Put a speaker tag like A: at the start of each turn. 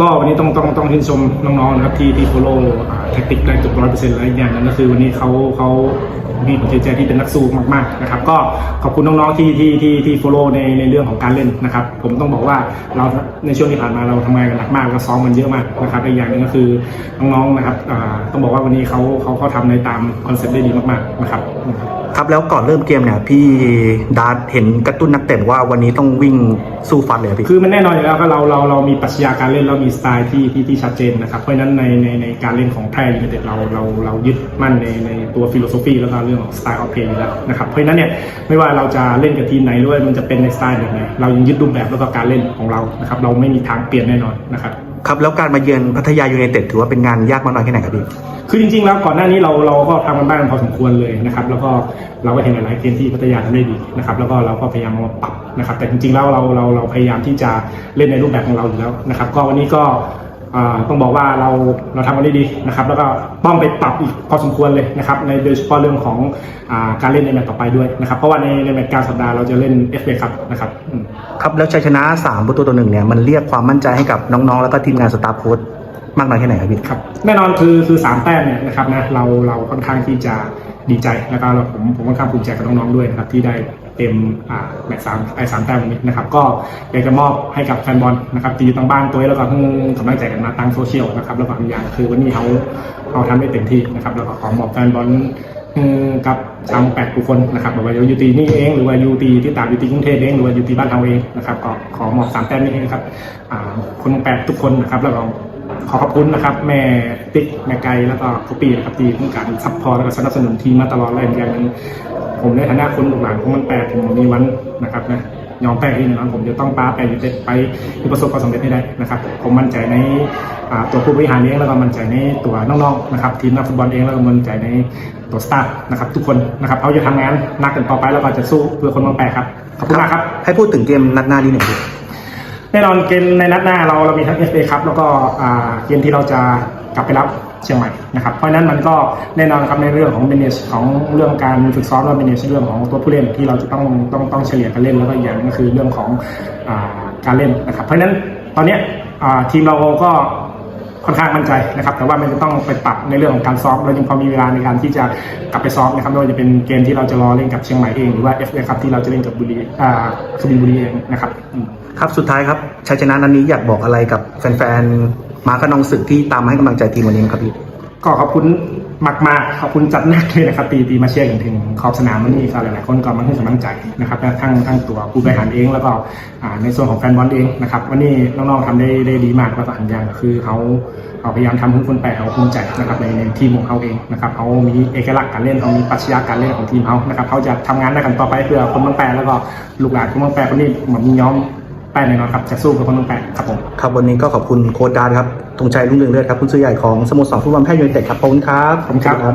A: ก็วันนี้ต้องต้องต้องชื่นชมน้องๆนะครับที่ที่โฟโล่แท็กติกได้จบร้อยเปอร์เซ็นต์แล้วอย่างนั้นก็คือวันนี้เขาเขามีหัวใจที่เป็นนักสู้มากๆนะครับก็ขอบคุณน้องๆที่ที่ที่ที่โฟโล่ในในเรื่องของการเล่นนะครับ ผมต้องบอกว่าเราในช่วงที่ผ่านมาเราทำงานกันหนักมากแล้วซ้อมกันเยอะมากนะครับและอีกอย่างหนึงก็คือน้องๆนะครับอ่าต้องบอกว่าวันนี้เขาเขาเขาทำในตามคอนเซ็ปต์ได้ดีมากๆนะครับ
B: ครับแล้วก่อนเริ่มเกมเนี่ยพี่ดาร์ตเห็นกระตุ้นนักเตะว่าวันนี้ต้องวิ่งสู้ฟันเลยอะพี่
A: คือมันแน่นอนอยู่แล้วครับเราเราเรามีปรัชญาการเล่นเรามีสไตล์ที่ที่ที่ชัดเจนนะครับเพราะฉะนั้นในในในการเล่นของแพร่ยูไนเต็ดเราเราเรายึดมั่นในในตัวฟิโลโซฟีแล้วก็เรื่องของสไตล์ออฟเพย์อยู่แล้วนะครับเพราะฉะนั้นเนี่ยไม่ว่าเราจะเล่นกับทีมไหนด้วยมันจะเป็นในสไตล์แบบไหนเรายังยึดรูปแบบแล้วก็การเล่นของเรานะครับเราไม่มีทางเปลี่ยนแน่นอนนะครับ
B: ครับแล้วการมาเยือนพัทยายูไนเต็ดถือว่าเป็นงานยากมากน้อยแค่ไหนครับพี่
A: คือจริงๆแล้วก่อนหน้านี้เราเราก็ทำกันบ้านพอสมควรเลยนะครับแล้วก็เราก็เห็นหลายๆเกมที่พัทยาทำได้ดีนะครับแล้วก็เราก็พยายามเอามาปรับนะครับแต่จริงๆแล้วเราเราเราพยายามที่จะเล่นในรูปแบบของเราอยู่แล้วนะครับก็วันนี้ก็อ่า ต้องบอกว่าเราเราทำกันได้ดีนะครับ แล้วก็ต้องไปปรับอีกพอสมควรเลยนะครับ ในโดยเฉพาะเรื่องของอาการเล่นในแมตช์ต่อไปด้วยนะครับ เพราะว่าในในแมตช์กลารสัปดาห์เราจะเล่นเอฟเอครับนะครับอืม
B: ครับแล้วชัยชนะ3ประตูต่อหนึ่งเนี่ยมันเรียกความมั่นใจให้กับน้องๆ แล้วก็ทีมงานสตาฟโค้ชมากน้อยแค่ไหนครับพี่
A: ครับแน่นอนคือคือสามแต้มเนี่ยนะครับนะเราเราค่อนข้างที่จะ ดีใจแล้วก็ผมผมค่อนข้างภูมิใจกับน้องๆด้วยนะครับที่ได้เต็มอ่าแมตช์สามไอ้สามแต้มวันนี้นะครับก็อยากจะมอบให้กับแฟนบอลนะครับที่อยู่ทางบ้านตัวเองแล้วก็เพิ่งกำลังใจกันมาทางโซเชียลนะครับแล้วก็อย่างคือวันนี้เขาเขาทำได้เต็มที่นะครับแล้วก็ขอบอกแฟนบอลกับชาวแปดทุกคนนะครับไม่ว่าจะอยู่ตีนี่เองหรือว่าอยู่ตีที่ต่างอยู่ตีกรุงเทพเองหรือว่าอยู่ตีบ้านเราเองนะครับก็ขอมอบสามแต้มนี้ให้นะครับคนแปดทุกคนนะครับแล้วก็ ขอขอบคุณนะครับ แม่ติ๊กแม่ไกลแล้วก็คุปปี้นะครับที่ให้การซัพพอร์ตแล้วก็สนับสนุนทีมมาตลอดและอีกอย่างหนึงผมในฐานะคนลูกหลานของมันแปดผมมีวันนะครับนะยอมแป้ที่แน่นอนผมจะต้องป้าแปดยูเต็ดไปประสบความสำเร็จให้ได้นะครับ ผมมั่นใจในตัวผู้บริหารเองแล้วก็มั่นใจในตัวน้องๆนะครับทีมนักฟุตบอลเองแล้วก็มั่นใจในตัวสตาฟนะครับทุกคนนะครับเขาจะทำงานหนักกันต่อไปแล้วก็จะสู้เพื่อคนมองแปดครับขอบคุณมากครับ
B: ให้พูดถึงเกมนัดหน้านี้หน่อย
A: แน่นอนเกมในนัดหน้าเราเรามีทั้ง FA ครับแล้วก็เกมที่เราจะกลับไปรับเชียงใหม่นะครับเพราะนั้นมันก็แน่นอนครับในเรื่องของ manage ของเรื่องการฝึกซ้อมและ manage เรื่องของตัวผู้เล่นที่เราจะต้องต้องต้องเฉลี่ยกันเล่นแล้วก็อย่างนึงก็คือเรื่องของอการเล่นนะครับเพราะนั้นตอนนี้ทีมเราก็ค่อนข้างมั่นใจนะครับ แต่ว่ามันจะต้องไปปรับในเรื่องของการซ้อมเรายังพอมีเวลาในการที่จะกลับไปซ้อมนะครับไม่ว่าจะเป็นเกมที่เราจะรอเล่นกับเชียงใหม่เองหรือว่า FA ครับที่เราจะเล่นกับบุรีอ่าคบีบุรีเองนะครับอืม
B: ครับสุดท้ายครับชัยชนะนัดนี้อยากบอกอะไรกับแฟนๆมาขนองศึกที่ตามมาให้กำลังใจทีมวันนี้ครับพี่
A: ก็ขอบคุณมากมากขอบคุณจัดหนักเลยนะครับตีตีมาเชียร์กันถึงขอบสนามวันนี้ก็หลายๆคนก็มาให้กำลังใจนะครับทั้งทั้งตัวผู้บริหารเองแล้วก็ในส่วนของแฟนบอลเองนะครับวันนี้น้องๆทำได้ได้ดีมากแล้วก็อันอย่างคือเขาเขาพยายามทำให้คนแปลเขาภูมิใจนะครับในในทีมของเขาเองนะครับเขามีเอกลักษณ์การเล่นเขามีปรัชญาการเล่นของทีมเขานะครับเขาจะทำงานด้กันต่อไปเพื่อคนเมืองแปลแล้วก็ลูกหลานคนเมืองแปลคนนี้เหมือนมีย้อม แป้แน่นอนครับจะสู้กับคนเมืองแปลครับผม
B: ครับวันนี้ก็ขอบคุณโค้ชดาร์ตครับธงชัยรุ่งเรืองเลือดครับคุณซื้อใหญ่ของสโมสรฟุตบอลแพทย์ยูไนเต็ดครับขอบคุณครับ
A: ขอบคุณครับ